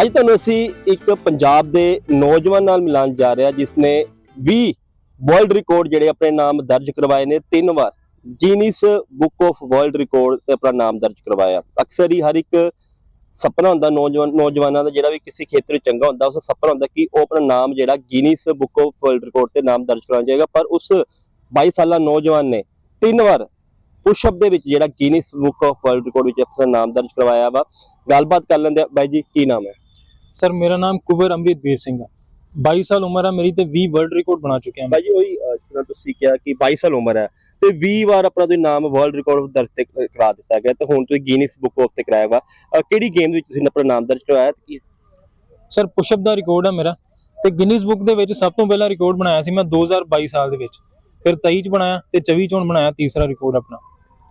ਅੱਜ ਤੁਹਾਨੂੰ ਅਸੀਂ ਇੱਕ ਪੰਜਾਬ ਦੇ ਨੌਜਵਾਨ ਨਾਲ ਮਿਲਾਨ ਜਾ ਰਹੇ ਹਾਂ ਜਿਸ ਨੇ 20 ਵਰਲਡ ਰਿਕਾਰਡ ਜਿਹੜੇ ਆਪਣੇ ਨਾਮ ਦਰਜ ਕਰਵਾਏ ਨੇ, ਤਿੰਨ ਵਾਰ Guinness book of world record ਤੇ ਆਪਣਾ ਨਾਮ ਦਰਜ ਕਰਵਾਇਆ। ਅਕਸਰ ਹੀ ਹਰ ਇੱਕ ਸੁਪਨਾ ਹੁੰਦਾ ਨੌਜਵਾਨ, ਨੌਜਵਾਨਾਂ ਦਾ, ਜਿਹੜਾ ਵੀ ਕਿਸੇ ਖੇਤਰ ਵਿੱਚ ਚੰਗਾ ਹੁੰਦਾ, ਉਸ ਦਾ ਸੁਪਨਾ ਹੁੰਦਾ ਕਿ ਉਹ ਆਪਣਾ ਨਾਮ ਜਿਹੜਾ Guinness book of world record ਤੇ ਨਾਮ ਦਰਜ ਕਰਾਉਣਾ ਚਾਹੇਗਾ। ਪਰ ਉਸ 22 ਸਾਲਾ ਨੌਜਵਾਨ ਨੇ ਤਿੰਨ ਵਾਰ ਪੁਸ਼ਅਪ ਦੇ ਵਿੱਚ ਜਿਹੜਾ Guinness book of world record ਵਿੱਚ ਆਪਣਾ ਨਾਮ ਦਰਜ ਕਰਵਾਇਆ ਵਾ। ਗੱਲਬਾਤ ਕਰ ਲੈਂਦੇ ਬਾਈ ਜੀ, ਕੀ ਨਾਮ ਹੈ? ਸਰ ਮੇਰਾ ਨਾਮ ਕੁਵਰ ਅੰਮ੍ਰਿਤਵੀਰ ਸਿੰਘ ਹੈ 22 ਸਾਲ ਉਮਰ ਹੈ ਮੇਰੀ ਤੇ 20 ਵਰਲਡ ਰਿਕਾਰਡ ਬਣਾ ਚੁੱਕਿਆ ਮੈਂ। ਬਾਈ ਜੀ ਉਹੀ ਅਹ, ਜਿਸ ਤਰ੍ਹਾਂ ਤੁਸੀਂ ਕਿਹਾ ਕਿ 22 ਸਾਲ ਉਮਰ ਹੈ ਤੇ 20 ਵਾਰ ਆਪਣਾ ਤੁਸੀਂ ਨਾਮ ਵਰਲਡ ਰਿਕਾਰਡ ਦਰਜ ਤੇ ਕ- ਕਰਾ ਦਿੱਤਾ ਗਿਆ ਤੇ ਹੁਣ ਤੁਸੀਂ ਗਿਨੀਸ ਬੁੱਕ ਆਫ ਤੇ ਕਰਾਇਆ ਵਾ। ਅਹ, ਕਿਹੜੀ ਗੇਮ ਵਿੱਚ ਤੁਸੀਂ ਆਪਣਾ ਨਾਮ ਦਰਜ ਕਰਵਾਇਆ ਤੇ ਕੀ? ਸਰ ਪੁਸ਼ਅਪ ਦਾ ਰਿਕਾਰਡ ਹੈ ਮੇਰਾ। ਤੇ ਗਿਨੀਜ਼ ਬੁੱਕ ਦੇ ਵਿੱਚ ਸਭ ਤੋਂ ਪਹਿਲਾਂ ਰਿਕਾਰਡ ਬਣਾਇਆ ਸੀ ਮੈਂ 2022 ਸਾਲ ਦੇ ਵਿੱਚ। ਫਿਰ 23 ਚ ਬਣਾਇਆ ਤੇ 24 ਚ ਹੁਣ ਬਣਾਇਆ ਤੀਸਰਾ ਰਿਕਾਰਡ ਆਪਣਾ।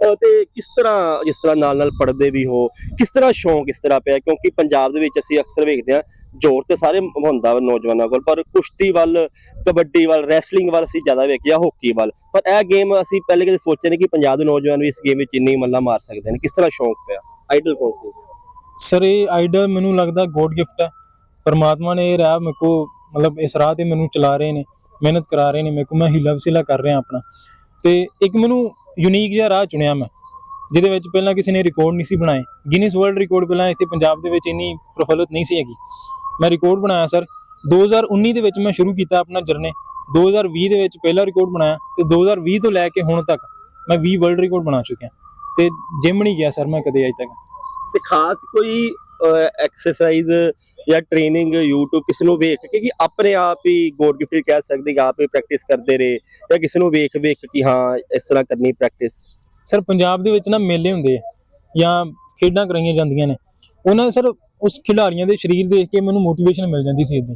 ਤੇ ਕਿਸ ਤਰ੍ਹਾਂ ਜਿਸ ਤਰ੍ਹਾਂ ਨਾਲ ਨਾਲ ਪੜ੍ਹਦੇ ਵੀ ਹੋ? ਕਿਸ ਤਰ੍ਹਾਂ ਸ਼ੌਂਕ ਇਸ ਤਰ੍ਹਾਂ ਪਿਆ? ਕਿਉਂਕਿ ਪੰਜਾਬ ਦੇ ਵਿੱਚ ਅਸੀਂ ਅਕਸਰ ਵੇਖਦੇ ਹਾਂ, ਜ਼ੋਰ ਤੇ ਸਾਰੇ ਹੁੰਦਾ ਵਾ ਨੌਜਵਾਨਾਂ ਕੋਲ, ਪਰ ਕੁਸ਼ਤੀ ਵੱਲ, ਕਬੱਡੀ ਵੱਲ ਰੈਸਲਿੰਗ ਵੱਲ ਅਸੀਂ ਜ਼ਿਆਦਾ ਵੇਖਿਆ ਹੋਕੀ ਵੱਲ। ਪਰ ਇਹ ਗੇਮ ਅਸੀਂ ਪਹਿਲੇ ਕਦੇ ਸੋਚਿਆ ਨਹੀਂ ਕਿ ਪੰਜਾਬ ਦੇ ਨੌਜਵਾਨ ਵੀ ਇਸ ਗੇਮ ਵਿੱਚ ਇੰਨੀ ਮੱਲਾ ਮਾਰ ਸਕਦੇ ਨੇ। ਕਿਸ ਤਰ੍ਹਾਂ ਸ਼ੌਂਕ ਪਿਆ? ਆਈਡਲ ਕੌਣ ਸੀ? ਸਰ ਇਹ ਆਈਡਲ ਮੈਨੂੰ ਲੱਗਦਾ ਗੋਡ ਗਿਫਟ ਹੈ। ਪਰਮਾਤਮਾ ਨੇ ਇਹ ਰਾਹ ਮੇਰੇ ਕੋ ਮਤਲਬ ਇਸ ਰਾਹ ਤੇ ਮੈਨੂੰ ਚਲਾ ਰਹੇ ਨੇ, ਮਿਹਨਤ ਕਰਾ ਰਹੇ ਨੇ, ਮੇਰੇ ਕੋ ਮੈਂ ਹੀਲਾ ਵਸੀਲਾ ਕਰ ਰਿਹਾ ਆਪਣਾ। ਤੇ ਇੱਕ ਮੈਨੂੰ ਯੂਨੀਕ ਜਿਹਾ ਰਾਹ ਚੁਣਿਆ ਮੈਂ, ਜਿਹਦੇ ਵਿੱਚ ਪਹਿਲਾਂ ਕਿਸੇ ਨੇ ਰਿਕਾਰਡ ਨਹੀਂ ਸੀ ਬਣਾਏ। ਗਿਨੀਸ ਵਰਲਡ ਰਿਕਾਰਡ ਪਹਿਲਾਂ ਇੱਥੇ ਪੰਜਾਬ ਦੇ ਵਿੱਚ ਇੰਨੀ ਪ੍ਰਫੁੱਲਤ ਨਹੀਂ ਸੀ ਹੈਗੀ। ਮੈਂ ਰਿਕਾਰਡ ਬਣਾਇਆ ਸਰ 2019 ਦੇ ਵਿੱਚ ਮੈਂ ਸ਼ੁਰੂ ਕੀਤਾ ਆਪਣਾ ਜਰਨੇ 2020 ਦੇ ਵਿੱਚ ਪਹਿਲਾ ਰਿਕਾਰਡ ਬਣਾਇਆ ਤੇ 2020 ਤੋਂ ਲੈ ਕੇ ਹੁਣ ਤੱਕ ਮੈਂ 20 ਵਰਲਡ ਰਿਕਾਰਡ ਬਣਾ ਚੁੱਕਿਆ। ਤੇ ਜਿਮ ਨਹੀਂ ਗਿਆ ਸਰ ਮੈਂ ਕਦੇ ਅਜੇ ਤੱਕ। ਤੇ ਖਾਸ ਕੋਈ ਐਕਸਰਸਾਈਜ਼ ਜਾਂ ਟ੍ਰੇਨਿੰਗ YouTube ਕਿਸੇ ਨੂੰ ਵੇਖ ਕੇ ਕਿ ਆਪਣੇ ਆਪ ਹੀ ਗੋਡ ਗਿਫਟ ਕਹਿ ਸਕਦੇ ਕਿ ਆਪ ਹੀ ਪ੍ਰੈਕਟਿਸ ਕਰਦੇ ਰਹੇ ਜਾਂ ਕਿਸੇ ਨੂੰ ਵੇਖ ਵੇਖ ਕਿ ਹਾਂ, ਇਸ ਤਰ੍ਹਾਂ ਕਰਨੀ ਪ੍ਰੈਕਟਿਸ ਸਰ, ਪੰਜਾਬ ਦੇ ਵਿੱਚ ਨਾ ਮੇਲੇ ਹੁੰਦੇ ਜਾਂ ਖੇਡਾਂ ਕਰਾਈਆਂ ਜਾਂਦੀਆਂ ਨੇ। ਉਹਨਾਂ ਸਰ ਉਸ ਖਿਡਾਰੀਆਂ ਦੇ ਸਰੀਰ ਦੇਖ ਕੇ ਮੈਨੂੰ ਮੋਟੀਵੇਸ਼ਨ ਮਿਲ ਜਾਂਦੀ ਸੀ ਇਦਾਂ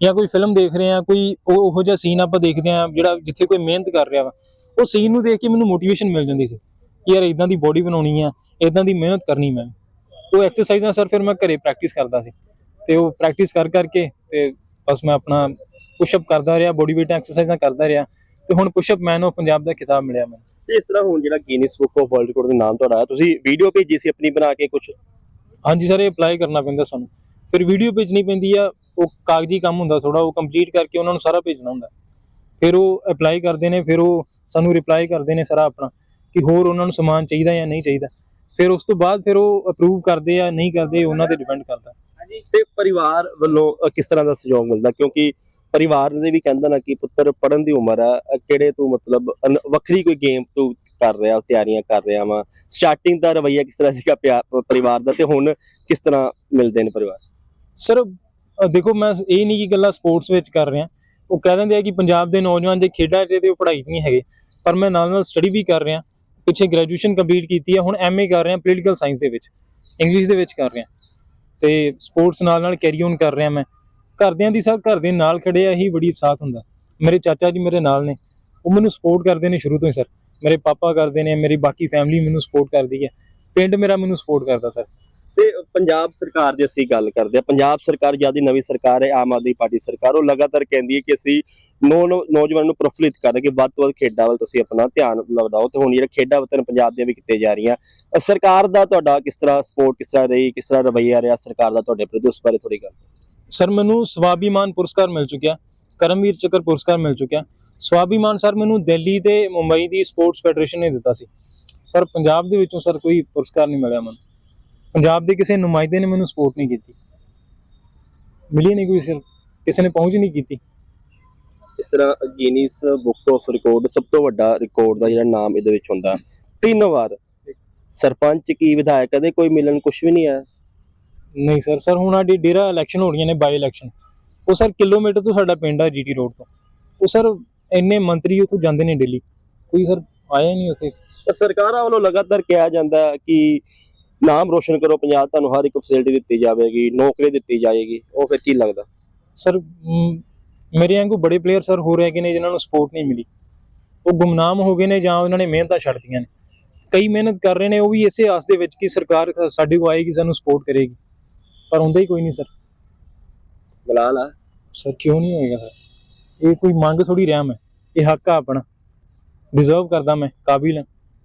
ਜਾਂ ਕੋਈ ਫਿਲਮ ਦੇਖ ਰਹੇ ਆ, ਕੋਈ ਉਹ, ਉਹੋ ਜਿਹਾ ਸੀਨ ਆਪਾਂ ਦੇਖਦੇ ਆ ਜਿਹੜਾ ਜਿੱਥੇ ਕੋਈ ਮਿਹਨਤ ਕਰ ਰਿਹਾ ਵਾ, ਉਹ ਸੀਨ ਨੂੰ ਦੇਖ ਕੇ ਮੈਨੂੰ ਮੋਟੀਵੇਸ਼ਨ ਮਿਲ ਜਾਂਦੀ ਸੀ ਕਿ ਯਾਰ ਇਦਾਂ ਦੀ ਬੋਡੀ ਬਣਾਉਣੀ ਆ ਇਦਾਂ ਦੀ ਮਿਹਨਤ ਕਰਨੀ ਮੈਂ। ਉਹ ਐਕਸਰਸਾਈਜ਼ਾਂ ਸਰ ਫਿਰ ਮੈਂ ਘਰੇ ਪ੍ਰੈਕਟਿਸ ਕਰਦਾ ਸੀ। ਤੇ ਉਹ ਪ੍ਰੈਕਟਿਸ ਕਰ ਕਰਕੇ ਤੇ ਬਸ ਮੈਂ ਆਪਣਾ ਪੁਸ਼ਅਪ ਕਰਦਾ ਰਿਹਾ ਬੋਡੀ ਵੇਟ ਐਕਸਰਸਾਈਜ਼ਾਂ ਕਰਦਾ ਰਿਹਾ। ਤੇ ਹੁਣ ਪੁਸ਼ਅਪ ਮੈਨ ਆਫ ਪੰਜਾਬ ਦਾ ਖਿਤਾਬ ਮਿਲਿਆ ਮੈਨੂੰ। ਤੇ ਇਸ ਤਰ੍ਹਾਂ ਹੁਣ ਜਿਹੜਾ Guinness book of world record ਦੇ ਨਾਮ ਤੁਹਾਡਾ ਆਇਆ ਤੁਸੀਂ ਵੀਡੀਓ ਭੇਜੀ ਸੀ ਆਪਣੀ ਬਣਾ ਕੇ ਕੁਝ ਹਾਂਜੀ ਸਰ ਇਹ ਅਪਲਾਈ ਕਰਨਾ ਪੈਂਦਾ ਸਾਨੂੰ। ਫਿਰ ਵੀਡੀਓ ਭੇਜਣੀ ਪੈਂਦੀ ਆ ਉਹ ਕਾਗਜ਼ੀ ਕੰਮ ਹੁੰਦਾ ਥੋੜਾ ਉਹ ਕੰਪਲੀਟ ਕਰਕੇ ਉਹਨਾਂ ਨੂੰ ਸਾਰਾ ਭੇਜਣਾ ਹੁੰਦਾ। ਫਿਰ ਉਹ ਅਪਲਾਈ ਕਰਦੇ ਨੇ ਫਿਰ ਉਹ ਸਾਨੂੰ ਰਿਪਲਾਈ ਕਰਦੇ ਨੇ ਸਾਰਾ ਆਪਣਾ ਕਿ ਹੋਰ ਉਹਨਾਂ ਨੂੰ ਸਮਾਨ ਚਾਹੀਦਾ ਜਾਂ ਨਹੀਂ ਚਾਹੀਦਾ। ਫਿਰ ਉਸ ਤੋਂ ਬਾਅਦ ਫਿਰ ਉਹ ਅਪਰੂਵ ਕਰਦੇ ਆ ਨਹੀਂ ਕਰਦੇ ਉਹਨਾਂ ਤੇ ਡਿਪੈਂਡ ਕਰਦਾ। ਤੇ ਪਰਿਵਾਰ ਵੱਲੋਂ ਅ, ਕਿਸ ਤਰ੍ਹਾਂ ਦਾ ਸਹਿਯੋਗ ਮਿਲਦਾ? ਕਿਉਂਕਿ ਪਰਿਵਾਰ ਨੇ ਵੀ ਕਹਿੰਦਾ ਨਾ ਕਿ ਪੁੱਤਰ ਪੜਨ ਦੀ ਉਮਰ ਆ ਅ, ਕਿਹੜੇ ਤੂੰ ਮਤਲਬ ਅਨ- ਵੱਖਰੀ ਕੋਈ ਗੇਮ ਤੂੰ ਕਰ ਰਿਹਾ ਤਿਆਰੀਆਂ ਕਰ ਰਿਹਾ ਵਾ? ਸਟਾਰਟਿੰਗ ਦਾ ਰਵਈਆ ਕਿਸ ਤਰ੍ਹਾਂ ਸੀਗਾ ਪਿਆ- ਪ- ਪਰਿਵਾਰ ਦਾ? ਤੇ ਹੁਣ ਕਿਸ ਤਰ੍ਹਾਂ ਮਿਲਦੇ ਨੇ ਪਰਿਵਾਰ? ਸਰ ਅ, ਦੇਖੋ ਮੈਂ ਇਹ ਨਹੀਂ ਕਿ ਗੱਲਾਂ ਸਪੋਰਟਸ ਵਿੱਚ ਕਰ ਰਿਹਾ। ਉਹ ਕਹਿ ਦਿੰਦੇ ਆ ਕਿ ਪੰਜਾਬ ਦੇ ਨੌਜਵਾਨ ਜੇ ਖੇਡਾਂ 'ਚ ਤੇ ਉਹ ਪੜ੍ਹਾਈ 'ਚ ਨਹੀਂ ਹੈਗੇ। ਪਰ ਮੈਂ ਨਾਲ ਨਾਲ ਸਟੱਡੀ ਵੀ ਕਰ ਰਿਹਾ। ਪਿੱਛੇ ਗ੍ਰੈਜੂਏਸ਼ਨ ਕੰਪਲੀਟ ਕੀਤੀ ਹੈ, ਹੁਣ ਐਮਏ ਕਰ ਰਿਹਾ ਪੋਲੀਟੀਕਲ ਸਾਇੰਸ ਦੇ ਵਿੱਚ ਇੰਗਲਿਸ਼ ਦੇ ਵਿੱਚ ਕਰ ਰਿਹਾ। ਤੇ ਸਪੋਰਟਸ ਨਾਲ ਨਾਲ ਕੈਰੀ ਔਨ ਕਰ ਰਿਹਾ ਮੈਂ। ਘਰਦਿਆਂ ਦੀ ਸਭ ਘਰ ਦੇ ਨਾਲ ਖੜੇ ਆ, ਇਹੀ ਬੜੀ ਸਾਥ ਹੁੰਦਾ। ਮੇਰੇ ਚਾਚਾ ਜੀ ਮੇਰੇ ਨਾਲ ਨੇ। ਉਹ ਮੈਨੂੰ ਸਪੋਰਟ ਕਰਦੇ ਨੇ ਸ਼ੁਰੂ ਤੋਂ ਹੀ ਸਰ ਮੇਰੇ ਪਾਪਾ ਕਰਦੇ ਨੇ, ਮੇਰੀ ਬਾਕੀ ਫੈਮਿਲੀ ਮੈਨੂੰ ਸਪੋਰਟ ਕਰਦੀ ਹੈ। ਪਿੰਡ ਮੇਰਾ ਮੈਨੂੰ ਸਪੋਰਟ ਕਰਦਾ ਸਰ ਤੇ ਪੰਜਾਬ ਸਰਕਾਰ ਦੀ ਅਸੀਂ ਗੱਲ ਕਰਦੇ ਆ ਪੰਜਾਬ ਸਰਕਾਰ ਜਦ ਨਵੀਂ ਸਰਕਾਰ ਹੈ, ਆਮ ਆਦਮੀ ਪਾਰਟੀ ਸਰਕਾਰ, ਉਹ ਲਗਾਤਾਰ ਕਹਿੰਦੀ ਹੈ ਕਿ ਅਸੀਂ ਨੌ ਨੌ- ਨੌਜਵਾਨਾਂ ਨੂੰ ਪ੍ਰਫੁੱਲਿਤ ਕਰਾਂਗੇ। ਵੱਧ ਤੋਂ ਵੱਧ ਖੇਡਾਂ ਵੱਲ ਤੁਸੀਂ ਆਪਣਾ ਧਿਆਨ ਲਗਾਓ ਤੇ ਹੁਣ ਜਿਹੜਾ ਖੇਡਾਂ ਵਤਨ ਪੰਜਾਬ ਦੀਆਂ ਵੀ ਕੀਤੇ ਜਾ ਰਹੀਆਂ। ਸਰਕਾਰ ਦਾ ਤੁਹਾਡਾ ਕਿਸ ਤਰ੍ਹਾਂ ਸਪੋਰਟ ਕਿਸ ਤਰ੍ਹਾਂ ਰਹੀ, ਕਿਸ ਤਰ੍ਹਾਂ ਰਵੱਈਆ ਰਿਹਾ ਸਰਕਾਰ ਦਾ ਤੁਹਾਡੇ ਪ੍ਰਤੀ, ਉਸ ਬਾਰੇ ਥੋੜੀ ਗੱਲ ਸਰ, ਮੈਨੂੰ ਸਵਾਭੀਮਾਨ ਪੁਰਸਕਾਰ ਮਿਲ ਚੁੱਕਿਆ। ਕਰਮਵੀਰ ਚੱਕਰ ਪੁਰਸਕਾਰ ਮਿਲ ਚੁੱਕਿਆ। ਸਵਾਭੀਮਾਨ ਸਰ, ਮੈਨੂੰ ਦਿੱਲੀ ਤੇ ਮੁੰਬਈ ਦੀ ਸਪੋਰਟਸ ਫੈਡਰੇਸ਼ਨ ਨੇ ਦਿੱਤਾ ਸੀ। ਪਰ ਪੰਜਾਬ ਦੇ ਵਿੱਚੋਂ ਸਰ, ਕੋਈ ਪੁਰਸਕਾਰ ਨਹੀਂ ਮਿਲਿਆ ਮੈਨੂੰ। ਪੰਜਾਬ ਦੇ ਕਿਸੇ ਨੁਮਾਇੰਦੇ ਨੇ ਮੈਨੂੰ ਸਪੋਰਟ ਨਹੀਂ ਕੀਤੀ। ਮਿਲੀ ਨਹੀਂ ਕੋਈ ਸਰ ਕਿਸੇ ਨੇ ਪਹੁੰਚ ਨਹੀਂ ਕੀਤੀ। ਇਸ ਤਰ੍ਹਾਂ ਗਿਨੀਸ ਬੁੱਕ ਆਫ ਰਿਕਾਰਡ ਸਭ ਤੋਂ ਵੱਡਾ ਰਿਕਾਰਡ ਦਾ ਜਿਹੜਾ ਨਾਮ ਇਹਦੇ ਵਿੱਚ ਹੁੰਦਾ। ਤਿੰਨ ਵਾਰ ਸਰਪੰਚ ਕੀ ਵਿਧਾਇਕ ਕਦੇ ਕੋਈ ਮਿਲਣ ਕੁਝ ਵੀ ਨਹੀਂ ਆਇਆ ਨਹੀਂ ਸਰ ਸਰ ਹੁਣ ਸਾਡੀ ਡੇਰਾ ਇਲੈਕਸ਼ਨ ਹੋ ਰਹੀਆਂ ਨੇ ਬਾਈ ਇਲੈਕਸ਼ਨ ਉਹ ਸਰ ਕਿਲੋਮੀਟਰ ਤੋਂ ਸਾਡਾ ਪਿੰਡ ਆ ਜੀਟੀ ਰੋਡ ਤੋਂ। ਉਹ ਸਰ ਇੰਨੇ ਮੰਤਰੀ ਉੱਥੋਂ ਜਾਂਦੇ ਨੇ ਦਿੱਲੀ। ਕੋਈ ਸਰ ਆਇਆ ਨਹੀਂ ਉੱਥੇ। ਸਰਕਾਰਾਂ ਵੱਲੋਂ ਲਗਾਤਾਰ ਕਿਹਾ ਜਾਂਦਾ ਕਿ ਨਾਮ ਰੋਸ਼ਨ ਕਰੋ ਪੰਜਾਬ ਤੁਹਾਨੂੰ ਹਰ ਇੱਕ ਫੈਸਿਲਿਟੀ ਦਿੱਤੀ ਜਾਵੇਗੀ ਨੌਕਰੀ ਦਿੱਤੀ ਜਾਏਗੀ ਉਹ ਫਿਰ ਕੀ ਲੱਗਦਾ? ਸਰ ਮੇਰੇ ਵਾਂਗੂ ਬੜੇ ਪਲੇਅਰ ਸਰ ਹੋ ਰਹੇ ਨੇ ਜਿਨ੍ਹਾਂ ਨੂੰ ਸਪੋਰਟ ਨਹੀਂ ਮਿਲੀ। ਉਹ ਗੁੰਮਨਾਮ ਹੋ ਗਏ ਨੇ ਜਾਂ ਉਹਨਾਂ ਨੇ ਮਿਹਨਤਾਂ ਛੱਡਤੀਆਂ ਨੇ। ਕਈ ਮਿਹਨਤ ਕਰ ਰਹੇ ਨੇ ਉਹ ਵੀ ਇਸੇ ਆਸ ਦੇ ਵਿੱਚ ਕਿ ਸਰਕਾਰ ਸਾਡੇ ਕੋਲ ਆਏਗੀ ਸਾਨੂੰ ਸਪੋਰਟ ਕਰੇਗੀ। ਪਰ ਹੁੰਦਾ ਹੀ ਕੋਈ ਨਹੀਂ ਸਰ। ਬਲਾਲ ਆ। ਸਰ ਕਿਉਂ ਨਹੀਂ ਹੋਏਗਾ ਸਰ? ਇਹ ਕੋਈ ਮੰਗ ਥੋੜੀ ਰਿਹਾ ਮੈਂ ਇਹ ਹੱਕ ਆ ਆਪਣਾ। ਡਿਜ਼ਰਵ ਕਰਦਾ ਮੈਂ ਕਾਬਿਲ ਹਾਂ।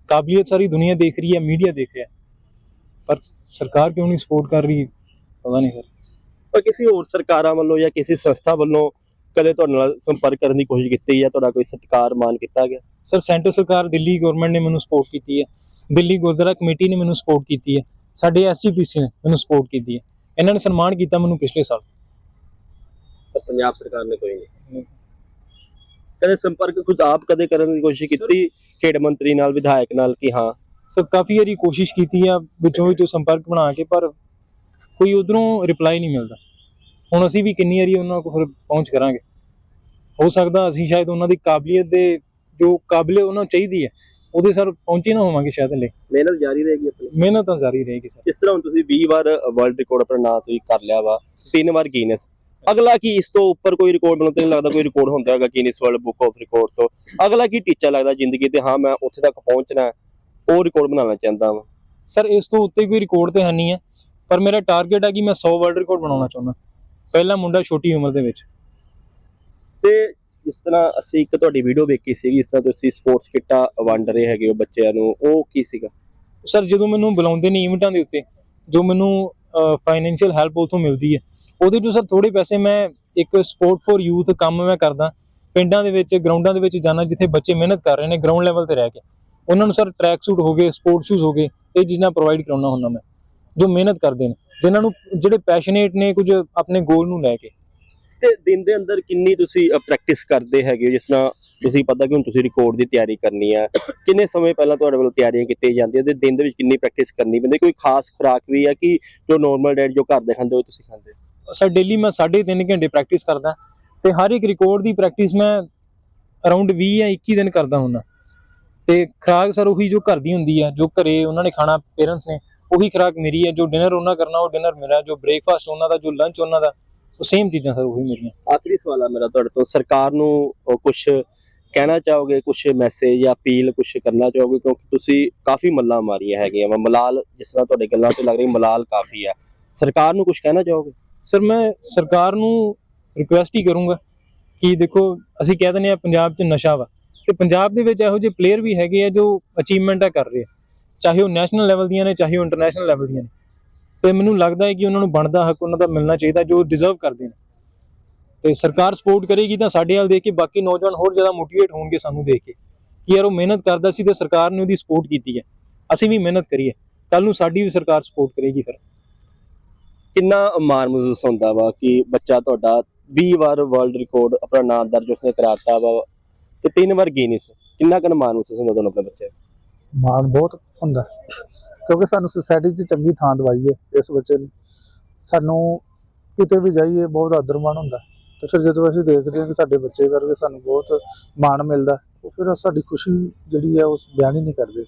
ਕਾਬਲੀਅਤ ਸਾਰੀ ਦੁਨੀਆ ਦੇਖ ਰਹੀ ਹੈ ਮੀਡੀਆ ਦੇਖ ਰਿਹਾ ਪਰ ਸਰਕਾਰ ਕਿਉਂ ਨਹੀਂ ਸਪੋਰਟ ਕਰ ਰਹੀ? ਪਤਾ ਨਹੀਂ ਸਰ ਪਰ ਕਿਸੇ ਹੋਰ ਸਰਕਾਰਾਂ ਵੱਲੋਂ ਜਾਂ ਕਿਸੇ ਸੰਸਥਾ ਵੱਲੋਂ ਕਦੇ ਤੁਹਾਡੇ ਨਾਲ ਸੰਪਰਕ ਕਰਨ ਦੀ ਕੋਸ਼ਿਸ਼ ਕੀਤੀ ਜਾਂ ਤੁਹਾਡਾ ਕੋਈ ਸਤਿਕਾਰ ਮਾਨ ਕੀਤਾ ਗਿਆ? ਸਰ ਸੈਂਟਰ ਸਰਕਾਰ ਦਿੱਲੀ ਗਵਰਨਮੈਂਟ ਨੇ ਮੈਨੂੰ ਸਪੋਰਟ ਕੀਤੀ ਹੈ। ਦਿੱਲੀ ਗੁਰਦੁਆਰਾ ਕਮੇਟੀ ਨੇ ਮੈਨੂੰ ਸਪੋਰਟ ਕੀਤੀ ਹੈ। ਸਾਡੇ ਐਸਜੀਪੀਸੀ ਨੇ ਮੈਨੂੰ ਸਪੋਰਟ ਕੀਤੀ ਹੈ। ਇਹਨਾਂ ਨੇ ਸਨਮਾਨ ਕੀਤਾ ਮੈਨੂੰ ਪਿਛਲੇ ਸਾਲ। ਤਾਂ ਪੰਜਾਬ ਸਰਕਾਰ ਨੇ ਕੋਈ ਨਹੀਂ। ਕਦੇ ਸੰਪਰਕ ਖੁਦ ਆਪ ਕਦੇ ਕਰਨ ਦੀ ਕੋਸ਼ਿਸ਼ ਕੀਤੀ? ਖੇਡ ਮੰਤਰੀ ਨਾਲ ਵਿਧਾਇਕ ਨਾਲ ਕਿ ਹਾਂ? ਸਰ ਕਾਫੀ ਵਾਰੀ ਕੋਸ਼ਿਸ਼ ਕੀਤੀ ਆ ਵਿੱਚੋਂ ਵਿੱਚੋਂ ਸੰਪਰਕ ਬਣਾ ਕੇ ਪਰ ਕੋਈ ਉਧਰੋਂ ਰਿਪਲਾਈ ਨਹੀਂ ਮਿਲਦਾ। ਹੁਣ ਅਸੀਂ ਵੀ ਕਿੰਨੀ ਵਾਰੀ ਉਹਨਾਂ ਕੋਲ ਪਹੁੰਚ ਕਰਾਂਗੇ। ਹੋ ਸਕਦਾ ਅਸੀਂ ਸ਼ਾਇਦ ਉਹਨਾਂ ਦੀ ਕਾਬਲੀਅਤ ਦੇ ਜੋ ਕਾਬਲੇ ਉਹਨਾਂ ਨੂੰ ਚਾਹੀਦੀ ਹੈ ਉਹਦੇ ਸਰ ਪਹੁੰਚੇ ਨਾ ਹੋਵਾਂਗੇ ਸ਼ਾਇਦ ਹਲੇ। ਮਿਹਨਤ ਜਾਰੀ ਰਹੇਗੀ ਆਪਣੀ। ਮਿਹਨਤ ਤਾਂ ਜਾਰੀ ਰਹੇਗੀ ਸਰ। ਇਸ ਤਰ੍ਹਾਂ ਹੁਣ ਤੁਸੀਂ 20 ਵਾਰ ਵਰਲਡ ਰਿਕਾਰਡ ਆਪਣਾ ਨਾਂ ਤੁਸੀਂ ਕਰ ਲਿਆ ਵਾ ਤਿੰਨ ਵਾਰ ਗੀਨਸ ਅਗਲਾ ਕੀ ਇਸ ਤੋਂ ਉੱਪਰ ਕੋਈ ਰਿਕਾਰਡ ਮੈਨੂੰ ਤਾਂ ਨਹੀਂ ਲੱਗਦਾ ਕੋਈ ਰਿਕਾਰਡ ਹੁੰਦਾ ਹੈਗਾ Guinness world book of record ਤੋਂ। ਅਗਲਾ ਕੀ ਟੀਚਾ ਲੱਗਦਾ ਜ਼ਿੰਦਗੀ ਤੇ ਹਾਂ ਮੈਂ ਉੱਥੇ ਤੱਕ ਪਹੁੰਚਣਾ ਉਹ ਰਿਕਾਰਡ ਬਣਾਉਣਾ ਚਾਹੁੰਦਾ ਹਾਂ ਸਰ ਇਸ ਤੋਂ ਉੱਤੇ ਕੋਈ ਰਿਕਾਰਡ ਤੇ ਹੈ ਨਹੀਂ ਹੈ ਪਰ ਮੇਰਾ ਟਾਰਗੇਟ ਹੈ ਕਿ ਮੈਂ 100 ਵਰਲਡ ਰਿਕਾਰਡ ਬਣਾਉਣਾ ਚਾਹੁੰਦਾ। ਪਹਿਲਾ ਮੁੰਡਾ ਛੋਟੀ ਉਮਰ ਦੇ ਵਿੱਚ। ਤੇ ਜਿਸ ਤਰ੍ਹਾਂ ਅਸੀਂ ਇੱਕ ਤੁਹਾਡੀ ਵੀਡੀਓ ਵੇਖੀ ਸੀਗੀ ਇਸ ਤਰ੍ਹਾਂ ਤੁਸੀਂ ਸਪੋਰਟਸ ਕਿੱਟਾਂ ਵੰਡ ਰਹੇ ਹੈਗੇ ਹੋ ਬੱਚਿਆਂ ਨੂੰ ਉਹ ਕੀ ਸੀਗਾ? ਸਰ ਜਦੋਂ ਮੈਨੂੰ ਬੁਲਾਉਂਦੇ ਨੇ ਇਵੈਂਟਾਂ ਦੇ ਉੱਤੇ ਜੋ ਮੈਨੂੰ ਫਾਈਨੈਂਸ਼ੀਅਲ ਹੈਲਪ ਉਥੋਂ ਮਿਲਦੀ ਹੈ ਉਹਦੇ ਚੋਂ ਸਰ ਥੋੜੇ ਪੈਸੇ ਮੈਂ ਇੱਕ ਸਪੋਰਟ ਫॉर ਯੂਥ ਕੰਮ ਮੈਂ ਕਰਦਾ ਪਿੰਡਾਂ ਦੇ ਵਿੱਚ ਗਰਾਊਂਡਾਂ ਦੇ ਵਿੱਚ ਜਾਣਾ ਜਿੱਥੇ ਬੱਚੇ ਮਿਹਨਤ ਕਰ ਰਹੇ ਨੇ ਗਰਾਊਂਡ ਲੈਵਲ ਤੇ ਰਹਿ ਕੇ। ਉਹਨਾਂ ਨੂੰ ਸਰ ਟਰੈਕ ਸੂਟ ਹੋ ਗਏ ਸਪੋਰਟ ਸ਼ੂਜ਼ ਹੋ ਗਏ ਇਹ ਚੀਜ਼ਾਂ ਪ੍ਰੋਵਾਈਡ ਕਰਾਉਣਾ ਹੁੰਦਾ ਮੈਂ ਜੋ ਮਿਹਨਤ ਕਰਦੇ ਨੇ ਜਿਨ੍ਹਾਂ ਨੂੰ ਜਿਹੜੇ ਪੈਸ਼ਨੇਟ ਨੇ ਕੁਝ ਆਪਣੇ ਗੋਲ ਨੂੰ ਲੈ ਕੇ। ਤੇ ਦਿਨ ਦੇ ਅੰਦਰ ਕਿੰਨੀ ਤੁਸੀਂ ਪ੍ਰੈਕਟਿਸ ਕਰਦੇ ਹੈਗੇ ਜਿਸ ਤਰ੍ਹਾਂ ਤੁਸੀਂ ਪਤਾ ਕਿ ਹੁਣ ਤੁਸੀਂ ਰਿਕਾਰਡ ਦੀ ਤਿਆਰੀ ਕਰਨੀ ਹੈ ਕਿੰਨੇ ਸਮੇਂ ਪਹਿਲਾਂ ਤੁਹਾਡੇ ਵੱਲੋਂ ਤਿਆਰੀਆਂ ਕੀਤੀਆਂ ਜਾਂਦੀਆਂ ਤੇ ਦਿਨ ਦੇ ਵਿੱਚ ਕਿੰਨੀ ਪ੍ਰੈਕਟਿਸ ਕਰਨੀ ਪੈਂਦੀ? ਕੋਈ ਖਾਸ ਖੁਰਾਕ ਵੀ ਹੈ ਕਿ ਜੋ ਨਾਰਮਲ ਡਾਈਟ ਜੋ ਘਰ ਦੇ ਖਾਂਦੇ ਹੋ ਤੁਸੀਂ ਖਾਂਦੇ? ਸਰ ਡੇਲੀ ਮੈਂ 3.5 ਘੰਟੇ ਪ੍ਰੈਕਟਿਸ ਕਰਦਾ ਤੇ ਹਰ ਇੱਕ ਰਿਕਾਰਡ ਦੀ ਪ੍ਰੈਕਟਿਸ ਮੈਂ ਅਰਾਊਂਡ 20 ਜਾਂ 21 ਦਿਨ ਕਰਦਾ ਹੁੰਦਾ। ਤੇ ਖੁਰਾਕ ਸਰ ਉਹੀ ਜੋ ਘਰ ਦੀ ਹੁੰਦੀ ਹੈ ਜੋ ਘਰੇ ਉਹਨਾਂ ਨੇ ਖਾਣਾ ਪੇਰੈਂਟਸ ਨੇ ਉਹੀ ਖੁਰਾਕ ਮੇਰੀ ਹੈ ਜੋ ਡਿਨਰ ਉਹਨਾਂ ਕਰਨਾ ਉਹ ਡਿਨਰ ਮੇਰਾ ਜੋ ਬ੍ਰੇਕਫਾਸਟ ਉਹਨਾਂ ਦਾ ਜੋ ਲੰਚ ਉਹਨਾਂ ਦਾ ਉਹ ਸੇਮ ਚੀਜ਼ਾਂ ਸਰ ਉਹੀ ਮੇਰੀਆਂ। ਆਖਰੀ ਸਵਾਲ ਆ ਮੇਰਾ ਤੁਹਾਡੇ ਤੋਂ ਸਰਕਾਰ ਨੂੰ ਕੁਝ ਕਹਿਣਾ ਚਾਹੋਗੇ ਕੁਝ ਮੈਸੇਜ ਜਾਂ ਅਪੀਲ ਕੁਝ ਕਰਨਾ ਚਾਹੋਗੇ? ਕਿਉਂਕਿ ਤੁਸੀਂ ਕਾਫੀ ਮੱਲਾਂ ਮਾਰੀਆਂ ਹੈਗੀਆਂ ਵਾ। ਮਲਾਲ ਜਿਸ ਤਰ੍ਹਾਂ ਤੁਹਾਡੇ ਗੱਲਾਂ ਤੋਂ ਲੱਗ ਰਹੀ ਮਲਾਲ ਕਾਫੀ ਹੈ ਸਰਕਾਰ ਨੂੰ ਕੁਝ ਕਹਿਣਾ ਚਾਹੋਗੇ? ਸਰ ਮੈਂ ਸਰਕਾਰ ਨੂੰ ਰਿਕੁਐਸਟ ਹੀ ਕਰੂੰਗਾ ਕਿ ਦੇਖੋ ਅਸੀਂ ਕਹਿ ਦਿੰਦੇ ਆ ਪੰਜਾਬ 'ਚ ਨਸ਼ਾ ਵਾ। ਤੇ ਪੰਜਾਬ ਦੇ ਵਿੱਚ ਇਹੋ ਜਿਹੇ ਪਲੇਅਰ ਵੀ ਹੈਗੇ ਆ ਜੋ ਅਚੀਵਮੈਂਟਾਂ ਕਰ ਰਹੇ ਆ। ਚਾਹੇ ਉਹ ਨੈਸ਼ਨਲ ਲੈਵਲ ਦੀਆਂ ਨੇ, ਚਾਹੇ ਉਹ ਇੰਟਰਨੈਸ਼ਨਲ ਲੈਵਲ ਦੀਆਂ ਨੇ। ਤੇ ਮੈਨੂੰ ਲੱਗਦਾ ਹੈ ਕਿ ਉਹਨਾਂ ਨੂੰ ਬਣਦਾ ਹੱਕ, ਉਹਨਾਂ ਦਾ ਮਿਲਣਾ ਚਾਹੀਦਾ, ਜੋ ਡਿਜ਼ਰਵ ਕਰਦੇ ਨੇ। ਤੇ ਸਰਕਾਰ ਸਪੋਰਟ ਕਰੇਗੀ ਤਾਂ ਸਾਡੇ ਵੱਲ ਦੇਖ ਕੇ ਬਾਕੀ ਨੌਜਵਾਨ ਹੋਰ ਜ਼ਿਆਦਾ ਮੋਟੀਵੇਟ ਹੋਣਗੇ ਸਾਨੂੰ ਦੇਖ ਕੇ। ਕਿ ਯਾਰ ਉਹ ਮਿਹਨਤ ਕਰਦਾ ਸੀ ਤੇ ਸਰਕਾਰ ਨੇ ਉਹਦੀ ਸਪੋਰਟ ਕੀਤੀ ਹੈ। ਅਸੀਂ ਵੀ ਮਿਹਨਤ ਕਰੀਏ। ਕੱਲ ਨੂੰ ਸਾਡੀ ਵੀ ਸਰਕਾਰ ਸਪੋਰਟ ਕਰੇਗੀ ਫਿਰ। ਕਿੰਨਾ ਮਾਣ ਮਹਿਸੂਸ ਹੁੰਦਾ ਵਾ ਕਿ ਬੱਚਾ ਤੁਹਾਡਾ 20 ਵਾਰ ਵਰਲਡ ਰਿਕਾਰਡ ਆਪਣਾ ਨਾਮ ਦਰਜ ਉਸਨੇ ਕਰਾਤਾ ਵਾ। ਤੇ ਤਿੰਨ ਵਾਰ ਗਿਨੀਸ ਕਿੰਨਾ ਕੁ ਮਾਣ ਮਹਿਸੂਸ ਹੁੰਦਾ ਤੁਹਾਨੂੰ ਆਪਣੇ ਬੱਚੇ? ਮਾਣ ਬਹੁਤ ਹੁੰਦਾ ਕਿਉਂਕਿ ਸਾਨੂੰ ਸੁਸਾਇਟੀ 'ਚ ਚੰਗੀ ਥਾਂ ਦਵਾਈ ਹੈ ਇਸ ਬੱਚੇ ਨੇ। ਸਾਨੂੰ ਕਿਤੇ ਵੀ ਜਾਈਏ ਬਹੁਤ ਆਦਰ ਮਾਣ ਹੁੰਦਾ ਤੇ ਫਿਰ ਜਦੋਂ ਅਸੀਂ ਦੇਖਦੇ ਹਾਂ ਕਿ ਸਾਡੇ ਬੱਚੇ ਕਰਕੇ ਸਾਨੂੰ ਬਹੁਤ ਮਾਣ ਮਿਲਦਾ ਉਹ ਫਿਰ ਸਾਡੀ ਖੁਸ਼ੀ ਜਿਹੜੀ ਹੈ ਉਸ ਬਿਆਨ ਹੀ ਨਹੀਂ ਕਰਦੇ।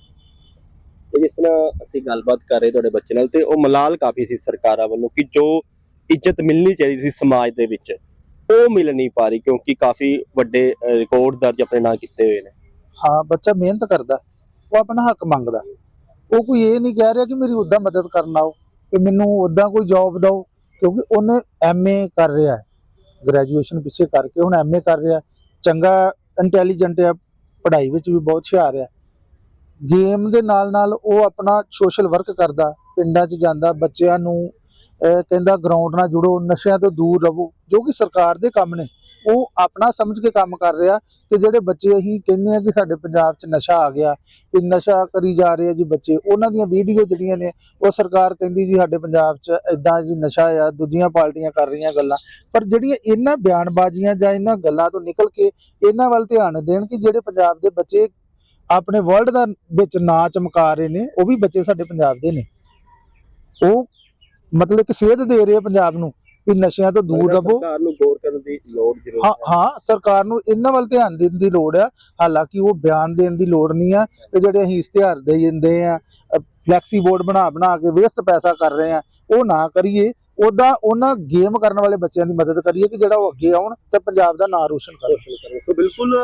ਤੇ ਜਿਸ ਤਰ੍ਹਾਂ ਅਸੀਂ ਗੱਲਬਾਤ ਕਰ ਰਹੇ ਤੁਹਾਡੇ ਬੱਚੇ ਨਾਲ ਤੇ ਉਹ ਮਲਾਲ ਕਾਫੀ ਸੀ ਸਰਕਾਰਾਂ ਵੱਲੋਂ ਕਿ ਜੋ ਇੱਜ਼ਤ ਮਿਲਣੀ ਚਾਹੀਦੀ ਸੀ ਸਮਾਜ ਦੇ ਵਿੱਚ। ਉਹ ਮਿਲ ਨਹੀਂ ਪਾ ਰਹੀ ਕਿਉਂਕਿ ਕਾਫੀ ਵੱਡੇ ਰਿਕਾਰਡ ਦਰਜ ਆਪਣੇ ਨਾਂ ਕੀਤੇ ਹੋਏ ਨੇ। ਹਾਂ, ਬੱਚਾ ਮਿਹਨਤ ਕਰਦਾ, ਉਹ ਆਪਣਾ ਹੱਕ ਮੰਗਦਾ। ਉਹ ਕੋਈ ਇਹ ਨਹੀਂ ਕਹਿ ਰਿਹਾ ਕਿ ਮੇਰੀ ਉਦਾਂ ਮਦਦ ਕਰਨ ਆਓ, ਕਿ ਮੈਨੂੰ ਉਦਾਂ ਕੋਈ ਜੌਬ ਦਿਓ, ਕਿਉਂਕਿ ਉਹਨੇ ਐਮਏ ਕਰ ਰਿਹਾ ਹੈ। ਗ੍ਰੈਜੂਏਸ਼ਨ ਪਿੱਛੇ ਕਰਕੇ ਹੁਣ ਐਮਏ ਕਰ ਰਿਹਾ ਚੰਗਾ ਇੰਟੈਲੀਜੈਂਟ ਹੈ, ਪੜ੍ਹਾਈ ਵਿੱਚ ਵੀ ਬਹੁਤ ਹੁਸ਼ਿਆਰ ਹੈ। ਗੇਮ ਦੇ ਨਾਲ ਨਾਲ ਉਹ ਆਪਣਾ ਸੋਸ਼ਲ ਵਰਕ ਕਰਦਾ, ਪਿੰਡਾਂ 'ਚ ਜਾਂਦਾ, ਬੱਚਿਆਂ ਨੂੰ ਕਹਿੰਦਾ ਗਰਾਊਂਡ ਨਾਲ ਜੁੜੋ, ਨਸ਼ਿਆਂ ਤੋਂ ਦੂਰ ਰਹੋ, ਜੋ ਕਿ ਸਰਕਾਰ ਦੇ ਕੰਮ ਨੇ। ਉਹ ਆਪਣਾ ਸਮਝ ਕੇ ਕੰਮ ਕਰ ਰਿਹਾ ਕਿ ਜਿਹੜੇ ਬੱਚੇ ਅਸੀਂ ਕਹਿੰਦੇ ਆ ਕਿ ਸਾਡੇ ਪੰਜਾਬ 'ਚ ਨਸ਼ਾ ਆ ਗਿਆ ਕਿ ਨਸ਼ਾ ਕਰੀ ਜਾ ਰਹੇ ਆ ਜੀ ਬੱਚੇ, ਉਹਨਾਂ ਦੀਆਂ ਵੀਡੀਓ ਜਿਹੜੀਆਂ ਨੇ, ਉਹ ਸਰਕਾਰ ਕਹਿੰਦੀ ਜੀ ਸਾਡੇ ਪੰਜਾਬ 'ਚ ਇਦਾਂ ਜੀ ਨਸ਼ਾ ਆ, ਦੂਜੀਆਂ ਪਾਰਟੀਆਂ ਕਰ ਰਹੀਆਂ ਗੱਲਾਂ। ਪਰ ਜਿਹੜੀਆਂ ਇਹਨਾਂ ਬਿਆਨਬਾਜ਼ੀਆਂ ਜਾਂ ਇਹਨਾਂ ਗੱਲਾਂ ਤੋਂ ਨਿਕਲ ਕੇ ਇਹਨਾਂ ਵੱਲ ਧਿਆਨ ਦੇਣ ਕਿ ਜਿਹੜੇ ਪੰਜਾਬ ਦੇ ਬੱਚੇ ਆਪਣੇ ਵਰਲਡ ਦਾ ਵਿੱਚ ਨਾਂ ਚਮਕਾ ਰਹੇ ਨੇ, ਉਹ ਵੀ ਬੱਚੇ ਸਾਡੇ ਪੰਜਾਬ ਦੇ ਨੇ। ਉਹ ਮਤਲਬ ਇੱਕ ਸੇਧ ਦੇ ਰਹੇ ਆ ਪੰਜਾਬ ਨੂੰ ਵੀ ਨਸ਼ਿਆਂ ਤੋਂ ਦੂਰ ਰਹੋ। ਸਰਕਾਰ ਨੂੰ ਗੌਰ ਕਰਨ ਦੀ ਲੋੜ ਜ਼ਰੂਰ ਹਾਂ ਹੈ। ਸਰਕਾਰ ਨੂੰ ਇਹਨਾਂ ਵੱਲ ਧਿਆਨ ਦੇਣ ਦੀ ਲੋੜ ਆ। ਹਾਲਾਂਕਿ ਉਹ ਬਿਆਨ ਦੇਣ ਦੀ ਲੋੜ ਨਹੀਂ ਆ ਕਿ ਜਿਹੜੇ ਅਸੀਂ ਇਸ਼ਤਿਹਾਰ ਦੇ ਦਿੰਦੇ ਆ ਫਲੈਕਸੀ ਬੋਰਡ ਬਣਾ ਬਣਾ ਕੇ ਵੇਸਟ ਪੈਸਾ ਕਰ ਰਹੇ ਆ ਉਹ ਨਾ ਕਰੀਏ ਉਹਦਾ ਉਹਨਾਂ ਗੇਮ ਕਰਨ ਵਾਲੇ ਬੱਚਿਆਂ ਦੀ ਮਦਦ ਕਰੀਏ ਕਿ ਜਿਹੜਾ ਉਹ ਅੱਗੇ ਆਉਣ ਤੇ ਪੰਜਾਬ ਦਾ ਨਾਂ ਰੋਸ਼ਨ ਕਰਨ ਰੋਸ਼ਨ ਕਰਨ ਸੋ ਬਿਲਕੁਲ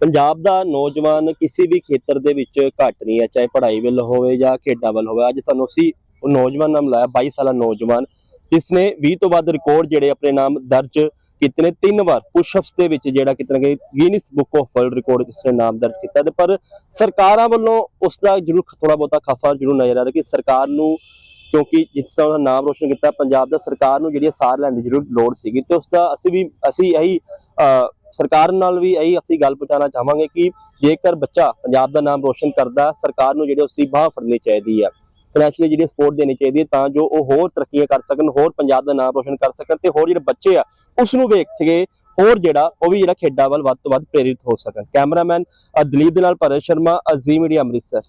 ਪੰਜਾਬ ਦਾ ਨੌਜਵਾਨ ਕਿਸੇ ਵੀ ਖੇਤਰ ਦੇ ਵਿੱਚ ਘੱਟ ਨਹੀਂ ਹੈ ਚਾਹੇ ਪੜ੍ਹਾਈ ਵੱਲ ਹੋਵੇ ਜਾਂ ਖੇਡਾਂ ਵੱਲ ਹੋਵੇ। ਅੱਜ ਤੁਹਾਨੂੰ ਅਸੀਂ ਉਹ ਨੌਜਵਾਨ ਨਾਮ ਲਾਇਆ 22 ਸਾਲਾ ਨੌਜਵਾਨ ਜਿਸ ਨੇ 20 ਤੋਂ ਵੱਧ ਰਿਕਾਰਡ ਜਿਹੜੇ ਆਪਣੇ ਨਾਮ ਦਰਜ ਕੀਤੇ ਨੇ, ਤਿੰਨ ਵਾਰ ਪੁਸ਼ਅਪਸ ਦੇ ਵਿੱਚ ਜਿਹੜਾ ਕਿਤਨਾ ਕਿ Guinness book of world record ਜਿਸ ਨੇ ਨਾਮ ਦਰਜ ਕੀਤਾ ਤੇ ਪਰ ਸਰਕਾਰਾਂ ਵੱਲੋਂ ਉਸ ਦਾ ਜ਼ਰੂਰ ਥੋੜਾ ਬਹੁਤਾ ਖਫਾ ਜ਼ਰੂਰ ਨਜ਼ਰ ਆ ਰਿਹਾ ਕਿ ਸਰਕਾਰ ਨੂੰ, ਕਿਉਂਕਿ ਜਿਸ ਤਰ੍ਹਾਂ ਉਹਨਾਂ ਨਾਮ ਰੋਸ਼ਨ ਕੀਤਾ, ਪੰਜਾਬ ਦਾ ਸਰਕਾਰ ਨੂੰ ਜਿਹੜੀ ਸਾਰ ਲੈਣ ਦੀ ਜ਼ਰੂਰ ਲੋੜ ਸੀਗੀ ਤੇ ਉਸ ਦਾ ਅਸੀਂ ਵੀ, ਅਸੀਂ ਇਹੀ ਸਰਕਾਰ ਨਾਲ ਵੀ ਇਹੀ ਅਸੀਂ ਗੱਲ ਪਹੁੰਚਾਉਣਾ ਚਾਹਾਂਗੇ ਕਿ ਜੇਕਰ ਬੱਚਾ ਪੰਜਾਬ ਦਾ ਨਾਮ ਰੋਸ਼ਨ ਕਰਦਾ, ਸਰਕਾਰ ਨੂੰ ਜਿਹੜੇ ਉਸ ਦੀ ਬਾਹ ਫੜਨੀ ਚਾਹੀਦੀ ਹੈ ਫਾਈਨੈਂਸ਼ੀਅਲੀ ਜਿਹੜੀ ਸਪੋਰਟ ਦੇਣੀ ਚਾਹੀਦੀ ਹੈ ਤਾਂ ਜੋ ਉਹ ਹੋਰ ਤਰੱਕੀਆਂ ਕਰ ਸਕਣ, ਹੋਰ ਪੰਜਾਬ ਦਾ ਨਾਮ ਰੋਸ਼ਨ ਕਰ ਸਕਣ ਤੇ ਹੋਰ ਜਿਹੜੇ ਬੱਚੇ ਆ, ਉਸ ਨੂੰ ਵੇਖ ਕੇ ਹੋਰ ਜਿਹੜਾ ਉਹ ਵੀ ਜਿਹੜਾ ਖੇਡਾਂ ਵੱਲ ਵੱਧ ਤੋਂ ਵੱਧ ਪ੍ਰੇਰਿਤ ਹੋ ਸਕਣ। ਕੈਮਰਾਮੈਨ ਦਲੀਪ ਦੇ ਨਾਲ ਭਰਤ ਸ਼ਰਮਾ ਅਜ਼ੀਮ ਮੀਡੀਆ ਅੰਮ੍ਰਿਤਸਰ।